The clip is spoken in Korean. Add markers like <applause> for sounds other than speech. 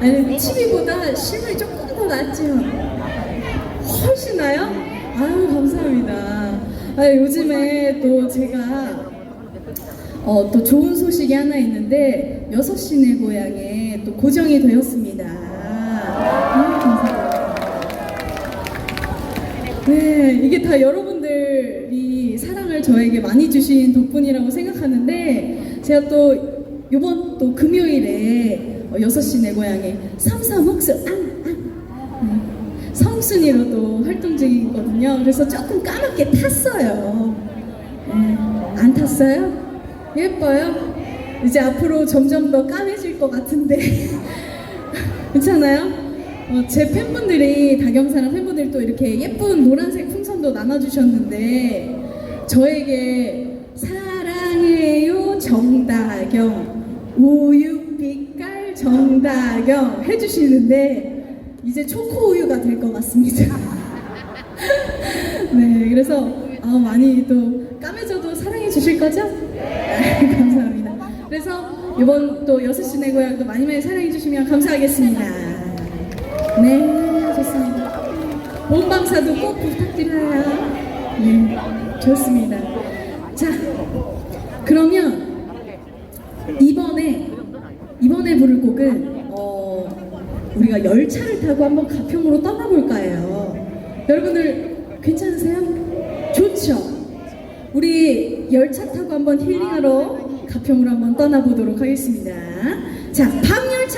아니, TV보다 실물이 조금 더 낫죠? 훨씬 나요? 아유, 감사합니다. 아, 요즘에 또 제가 어, 또 좋은 소식이 하나 있는데, 여섯 시내 고향에 또 고정이 되었습니다. 아유, 감사합니다. 네, 이게 다 여러분들이 사랑을 저에게 많이 주신 덕분이라고 생각하는데 제가 또 이번 또 금요일에 어, 6시 내 고향에 삼삼옥수 앙, 앙 네, 성순이로도 활동 중이거든요. 그래서 조금 까맣게 탔어요. 네, 안 탔어요? 예뻐요? 이제 앞으로 점점 더 까매질 것 같은데 <laughs> 괜찮아요? 어, 제 팬분들이 다경사랑 팬분들이 또 이렇게 예쁜 노란색 풍선도 나눠주셨는데 저에게 사랑해요 정다경 우유빛깔 정다경 해주시는데 이제 초코 우유가 될 것 같습니다. <laughs> 네, 그래서 아, 많이 또 까매져도 사랑해 주실 거죠? 네, <laughs> 감사합니다. 그래서 이번 또 6시 내 고향도 많이 많이 사랑해 주시면 감사하겠습니다. 네, 좋습니다. 본방사도 꼭 부탁드려요. 네, 좋습니다. 자, 그러면 이번 곡은 어, 우리가 열차를 타고 한번 가평으로 떠나볼까 해요. 여러분들 괜찮으세요? 좋죠? 우리 열차 타고 한번 힐링하러 가평으로 한번 떠나보도록 하겠습니다. 자, 박열